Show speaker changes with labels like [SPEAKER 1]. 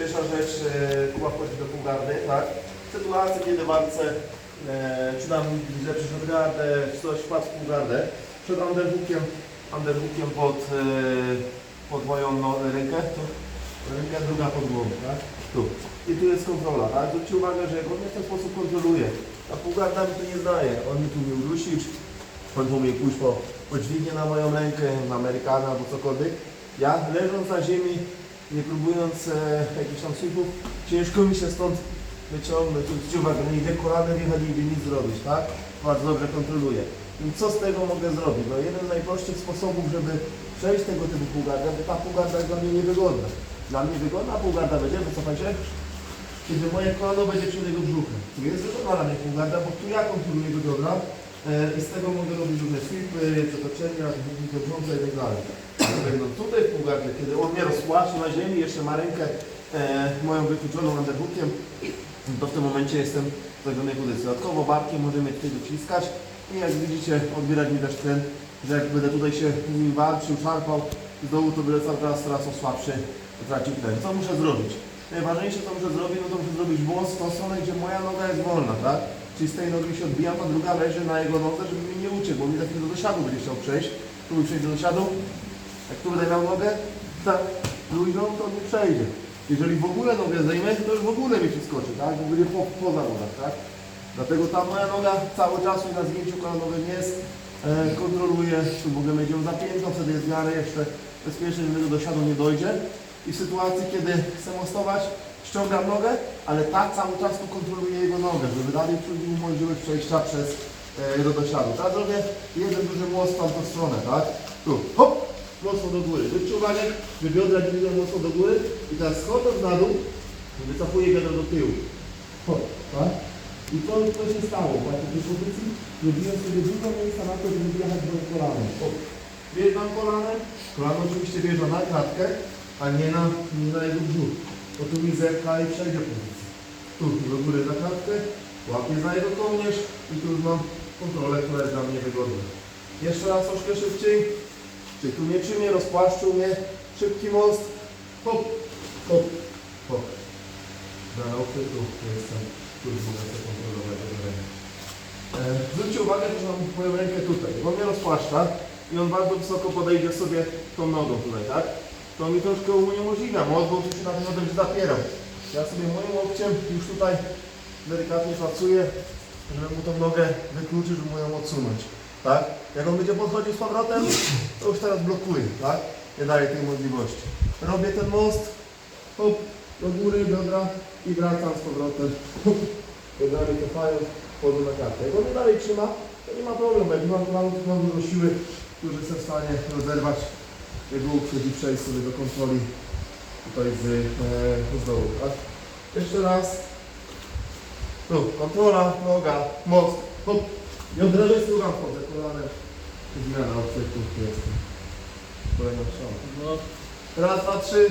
[SPEAKER 1] Pierwsza rzecz, e, Kuba wchodzi do półgardy, tak? W sytuacji, kiedy walce, e, czy tam źle przyszedł gardę, czy coś, wpadł w półgardę, przed underhookiem, underhookiem pod, e, pod moją no, rękę, to ręka druga pod głową, tak? Tu. I tu jest kontrola, tak? Zwróćcie uwagę, że on w ten sposób kontroluje, a półgarda mi to nie zdaje. On mi tu mnie udusić, on tu mnie pójść po, po dźwignię na moją rękę, na Amerykana albo cokolwiek. Ja leżąc na ziemi, nie próbując e, jakichś tam sweepów, ciężko mi się stąd wyciągnąć. Zwróćcie uwagę, no nigdy kolanem jechać, nigdy nic zrobić, tak? Bardzo dobrze kontroluję. I co z tego mogę zrobić? No jeden z najprostszych sposobów, żeby przejść tego typu półgardę, bo ta półgarda jest dla mnie niewygodna. Dla mnie wygodna półgarda będzie, wycofaj się, kiedy moje kolano będzie przed jego brzuchem. Tu jest wygodna dla mnie półgarda, bo tu ja kontroluję jego biodra e, i z tego mogę robić różne sweepy, przetoczenia, drżące i tak dalej. Ale będąc tutaj w półgardzie, kiedy on mnie rozpłaci na ziemi, jeszcze ma rękę e, moją wykluczoną underhookiem, to w tym momencie jestem w zagrożonej pozycji. Dodatkowo barkiem możemy tutaj dociskać i jak widzicie odbierać mi też tlen, że jak będę tutaj się z nim walczył, szarpał z dołu, to będę cały czas coraz słabszy tracił tlen. Co muszę zrobić? Najważniejsze co muszę zrobić, no to muszę zrobić włos w tą stronę, gdzie moja noga jest wolna, tak? Czyli z tej nogi się odbijam, a druga leży na jego nodze, żeby mi nie uciekł, bo mi za chwilę do dosiadu będzie chciał przejść. Tu przejść do dosiadu. Jak tu będę miał nogę, tak, luźną, to nie przejdzie. Jeżeli w ogóle nogę zdejmę, to już w ogóle mi przeskoczy, tak? Bo będzie po, poza nogach, tak? Dlatego ta moja noga cały czas na zdjęciu kolanowym jest, e, kontroluje, tu w ogóle będzie ją zapiętą, wtedy jest w miarę jeszcze bezpieczny, że do dosiadu nie dojdzie. I w sytuacji, kiedy chcę mostować, ściągam nogę, ale tak cały czas tu kontroluję jego nogę, żeby dalej utrudnił mu możliwość przejścia przez e, do dosiadu. Teraz zrobię jeden duży most w tamtą stronę, tak? Tu, hop, mocno do góry. Zwróćcie uwagę, że biodra idą mocno do góry i teraz schodząc na dół, wycofuję biodra do tyłu. Hop, tak? I to, to się stało, właśnie w tej pozycji zrobiłem sobie dużo miejsca na to, żeby wjechać do kolanem. Hop. Wjeżdżam kolanem, kolano oczywiście wjeżdża na klatkę, a nie na, nie na jego brzuch. Bo tu mi zerka i przejdzie pozycję. Tu do góry za klatkę, łapię za jego kołnierz i tu już mam kontrolę, która jest dla mnie wygodna. Jeszcze raz troszkę szybciej. Czyli tu nie czymie, rozpłaszczył mnie. Szybki most. Hop, hop, hop. Na nauce tu jestem, sobie kontrolować jego rękę. E, Zwróćcie uwagę też na moją rękę tutaj. Bo mnie rozpłaszcza i on bardzo wysoko podejdzie sobie tą nogą tutaj, tak? To mi troszkę uniemożliwia bo tu się na pewno będzie zapierał. Ja sobie moim łokciem już tutaj delikatnie pracuję, żeby mu tą nogę wykluczyć, żeby mu ją odsunąć. Tak? Jak on będzie podchodził z powrotem, to już teraz blokuję, tak? Nie daję tej możliwości. Robię ten most, hop, do góry, biodra i wracam z powrotem. Biodrami cofając, wchodzę na kartę. Jak on mnie dalej trzyma, to nie ma problemu. Jak mam to mam dużo siły, już jestem w stanie rozerwać jego uchwyt i przejść sobie do kontroli tutaj z, e, z dołu, tak? Jeszcze raz. Tu, kontrola, noga, most, hop. I od lewej strony wchodzę kolanem. Zmiana, odczytu, jestem. Kolejna strzała.
[SPEAKER 2] No,
[SPEAKER 1] Raz, dwa, trzy.